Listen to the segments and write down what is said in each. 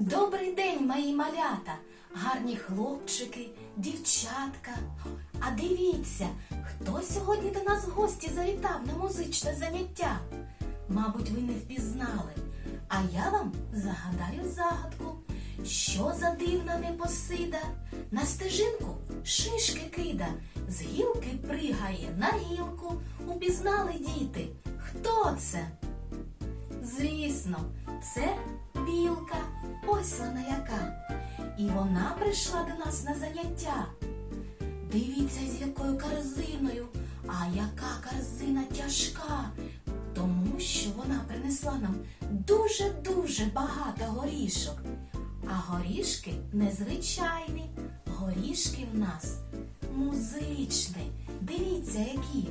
Добрий день, мої малята, гарні хлопчики, дівчатка. А дивіться, хто сьогодні до нас в гості завітав на музичне заняття? Мабуть, ви не впізнали. А я вам загадаю загадку. Що за дивна непосида? На стежинку шишки кида, з гілки пригає на гілку. Упізнали діти. Хто це? Звісно, це білка, ось вона яка. І вона прийшла до нас на заняття. Дивіться, з якою корзиною, а яка корзина тяжка, тому що вона принесла нам дуже-дуже багато горішок. А горішки незвичайні, горішки в нас музичні. Дивіться, які.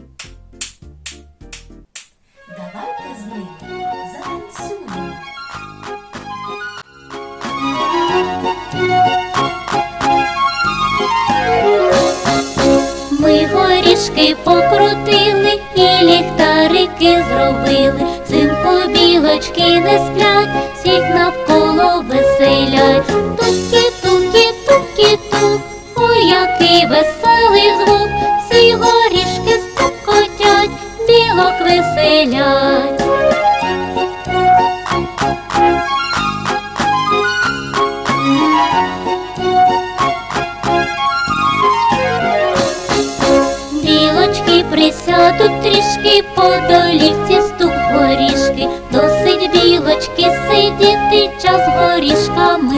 Горішки покрутили і ліхтарики зробили. цим білочки не сплять, всіх навколо Присядуть трішки, по долівці стук горішки. Досить білочки сидіти, час горішками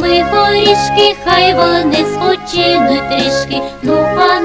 ми горішки, хай вони спочинуть трішки. Ну а